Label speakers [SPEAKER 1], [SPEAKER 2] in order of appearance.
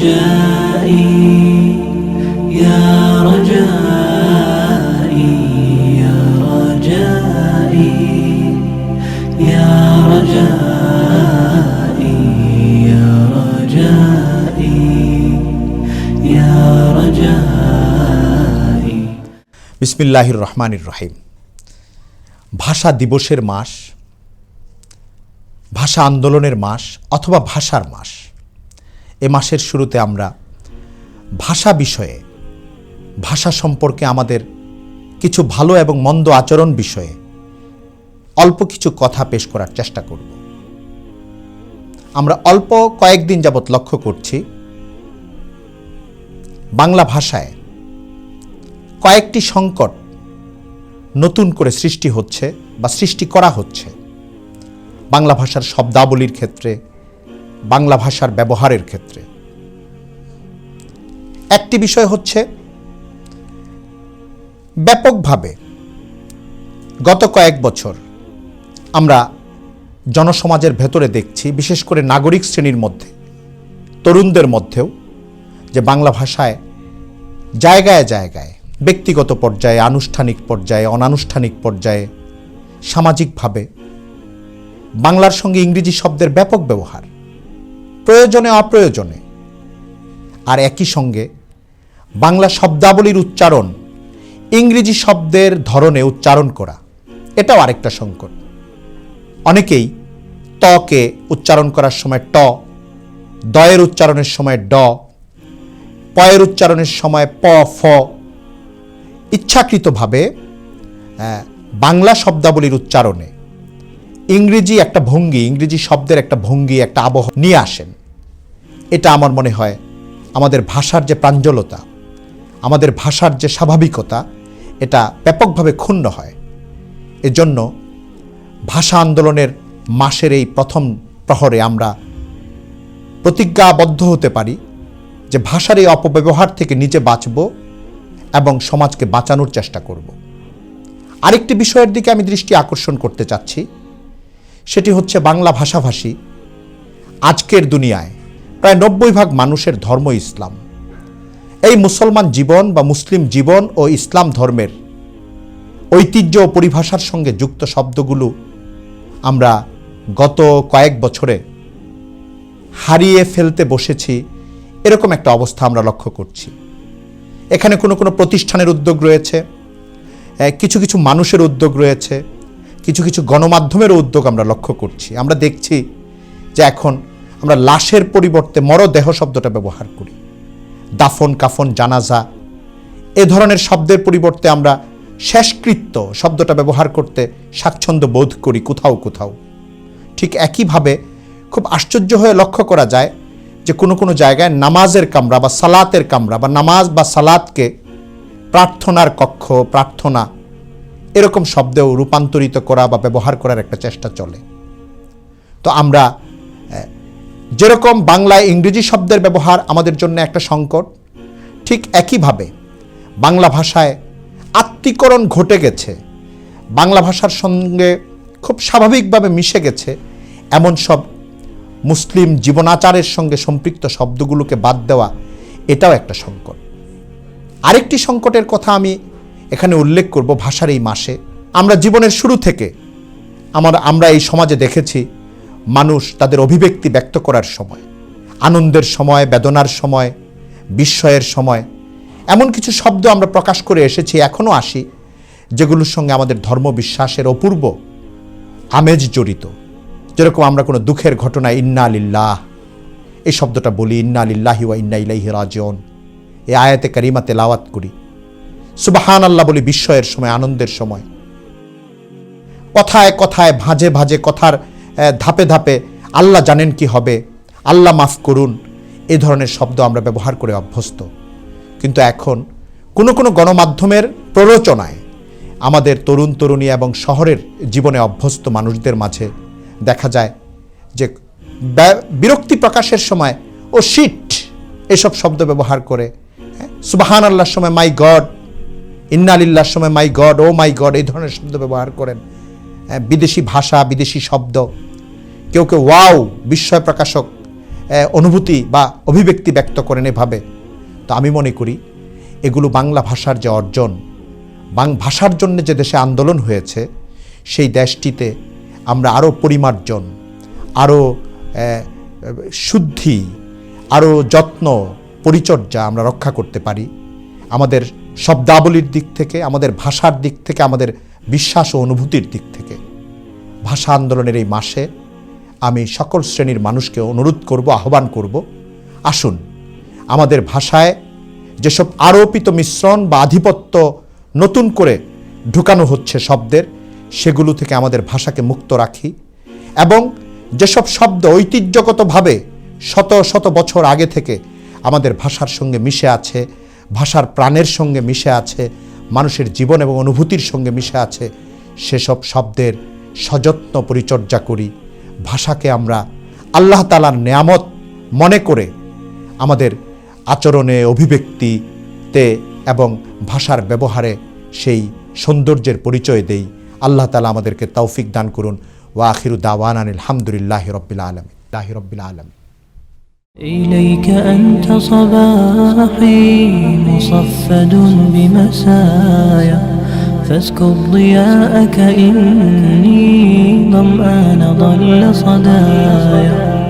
[SPEAKER 1] رجائي يا رجائي يا رجائي يا رجائي يا رجائي يا رجائي
[SPEAKER 2] বিসমিল্লাহির রহমানির রহিম ভাষা দিবসের মাস ভাষা আন্দোলনের মাস অথবা ভাষার মাস এ মাসের শুরুতে আমরা ভাষা বিষয়ে, ভাষা সম্পর্কে আমাদের কিছু ভালো এবং মন্দ আচরণ বিষয়ে অল্প কিছু কথা পেশ করার চেষ্টা করব। আমরা অল্প কয়েকদিন যাবৎ লক্ষ্য করছি, বাংলা ভাষায় কয়েকটি সংকট নতুন করে সৃষ্টি হচ্ছে বা সৃষ্টি করা হচ্ছে। বাংলা ভাষার শব্দাবলীর ক্ষেত্রে বাংলা ভাষার ব্যবহারের ক্ষেত্রে। একটি বিষয় হচ্ছে, ব্যাপকভাবে গত কয়েক বছর আমরা জনসমাজের ভেতরে দেখছি, বিশেষ করে নাগরিক শ্রেণির মধ্যে, তরুণদের মধ্যেও, যে বাংলা ভাষায় জায়গায় জায়গায়, ব্যক্তিগত পর্যায়ে, আনুষ্ঠানিক পর্যায়ে, অনানুষ্ঠানিক পর্যায়ে, সামাজিকভাবে বাংলার সঙ্গে ইংরেজি শব্দের ব্যাপক ব্যবহার প্রয়োজনে অপ্রয়োজনে। আর একই সঙ্গে বাংলা শব্দাবলীর উচ্চারণ, ইংরেজি শব্দের ধরনে উচ্চারণ করা, এটাও আরেকটা সংকট। অনেকেই তকে উচ্চারণ করার সময় ট দয়ের উচ্চারণের সময় ড পয়ের উচ্চারণের সময় প, ফ। ইচ্ছাকৃতভাবে বাংলা শব্দাবলীর উচ্চারণে ইংরেজি একটা ভঙ্গি, ইংরেজি শব্দের একটা ভঙ্গি, একটা আবহ নিয়ে আসেন। এটা আমার মনে হয় আমাদের ভাষার যে প্রাঞ্জলতা, আমাদের ভাষার যে স্বাভাবিকতা, এটা ব্যাপকভাবে ক্ষুণ্ণ হয়। এজন্য ভাষা আন্দোলনের মাসের এই প্রথম প্রহরে আমরা প্রতিজ্ঞাবদ্ধ হতে পারি যে ভাষার এই অপব্যবহার থেকে নিজে বাঁচব এবং সমাজকে বাঁচানোর চেষ্টা করব। আরেকটি বিষয়ের দিকে আমি দৃষ্টি আকর্ষণ করতে চাচ্ছি। সেটি হচ্ছে বাংলা ভাষাভাষী। আজকের দুনিয়ায় প্রায় নব্বই ভাগ মানুষের ধর্ম ইসলাম। এই মুসলমান জীবন বা মুসলিম জীবন ও ইসলাম ধর্মের ঐতিহ্য ও পরিভাষার সঙ্গে যুক্ত শব্দগুলো আমরা গত কয়েক বছরে হারিয়ে ফেলতে বসেছি, এরকম একটা অবস্থা আমরা লক্ষ্য করছি। এখানে কোনো কোনো প্রতিষ্ঠানের উদ্যোগ রয়েছে কিছু কিছু মানুষের উদ্যোগ রয়েছে কিছু কিছু গণমাধ্যমেরও উদ্যোগ আমরা লক্ষ্য করছি। আমরা দেখছি যে এখন আমরা লাশের পরিবর্তে মরদেহ শব্দটা ব্যবহার করি। দাফন, কাফন, জানাজা, এ ধরনের শব্দের পরিবর্তে আমরা শেষকৃত্য শব্দটা ব্যবহার করতে স্বাচ্ছন্দ্য বোধ করি কোথাও কোথাও। ঠিক একইভাবে খুব আশ্চর্য হয়ে লক্ষ্য করা যায় যে কোনো কোনো জায়গায় নামাজের কামরা বা সালাতের কামরা বা নামাজ বা সালাতকে প্রার্থনার কক্ষ, প্রার্থনা এরকম শব্দেও রূপান্তরিত করা বা ব্যবহার করার একটা চেষ্টা চলে। তো আমরা যেরকম বাংলায় ইংরেজি শব্দের ব্যবহার আমাদের জন্য একটা সংকট, ঠিক একইভাবে বাংলা ভাষায় আত্মীকরণ ঘটে গেছে, বাংলা ভাষার সঙ্গে খুব স্বাভাবিকভাবে মিশে গেছে, এমন সব মুসলিম জীবনাচারের সঙ্গে সম্পৃক্ত শব্দগুলোকে বাদ দেওয়া, এটাও একটা সংকট। আরেকটি সংকটের কথা আমি এখানে উল্লেখ করব ভাষার এই মাসে। আমরা জীবনের শুরু থেকে আমার, আমরা এই সমাজে দেখেছি মানুষ তাদের অভিব্যক্তি ব্যক্ত করার সময়, আনন্দের সময়, বেদনার সময়, বিস্ময়ের সময়, এমন কিছু শব্দ আমরা প্রকাশ করে এসেছি এখনও আসি, যেগুলোর সঙ্গে আমাদের ধর্ম বিশ্বাসের অপূর্ব আমেজ জড়িত। যেরকম আমরা কোনো দুঃখের ঘটনা, ইন্না আলিল্লাহ এই শব্দটা বলি, ইন্না লিল্লাহি ওয়া ইন্না ইলাইহি রাজিউন এই আয়াতে কারিমা তেলাওয়াত করি। সুবাহান আল্লাহ বলি বিস্ময়ের সময়, আনন্দের সময়। কথায় কথায়, ভাঁজে ভাঁজে কথার ধাপে ধাপে আল্লাহ জানেন কি হবে, আল্লাহ মাফ করুন, এ ধরনের শব্দ আমরা ব্যবহার করে অভ্যস্ত। কিন্তু এখন কোনো কোনো গণমাধ্যমের প্ররোচনায় আমাদের তরুণ তরুণী এবং শহরের জীবনে অভ্যস্ত মানুষদের মাঝে দেখা যায় যে বিরক্তি প্রকাশের সময়, ও শিট এসব শব্দ ব্যবহার করে সুবাহান আল্লাহর সময় মাই গড ইন্নালিল্লাহর সময় মাই গড, ও মাই গড, এই ধরনের শব্দ ব্যবহার করেন। বিদেশি ভাষা, বিদেশি শব্দ। কেউ কেউ ওয়াও, বিস্ময় প্রকাশক অনুভূতি বা অভিব্যক্তি ব্যক্ত করেন এভাবে। তো আমি মনে করি, এগুলো বাংলা ভাষার যে অর্জন, বাং, ভাষার জন্য যে দেশে আন্দোলন হয়েছে, সেই দেশটিতে আমরা আরও পরিমার্জন আরও শুদ্ধি আরও যত্ন, পরিচর্যা আমরা রক্ষা করতে পারি। আমাদের শব্দাবলীর দিক থেকে, আমাদের ভাষার দিক থেকে, আমাদের বিশ্বাস ও অনুভূতির দিক থেকে। ভাষা আন্দোলনের এই মাসে আমি সকল শ্রেণির মানুষকে অনুরোধ করব, আহ্বান করব, আসুন, আমাদের ভাষায় যেসব আরোপিত মিশ্রণ বা আধিপত্য নতুন করে ঢুকানো হচ্ছে শব্দের, সেগুলো থেকে আমাদের ভাষাকে মুক্ত রাখি এবং যেসব শব্দ ঐতিহ্যগতভাবে শত শত বছর আগে থেকে আমাদের ভাষার সঙ্গে মিশে আছে ভাষার প্রাণের সঙ্গে মিশে আছে, মানুষের জীবন এবং অনুভূতির সঙ্গে মিশে আছে, সেসব শব্দের সযত্ন পরিচর্যা করি। ভাষাকে আমরা আল্লাহ তালার নেয়ামত মনে করে আমাদের আচরণে, অভিব্যক্তিতে এবং ভাষার ব্যবহারে সেই সৌন্দর্যের পরিচয় দেই। আল্লাহ তালা আমাদেরকে তৌফিক দান করুন। ওয়া আখিরু দাওয়ান আলহামদুলিল্লাহ রব্বিল আলম লাহি রব্বিল আলম
[SPEAKER 1] إليك أنت صباحي مصفد بمسايا فاسكب ضياءك إني ظمآن ضل صدايا.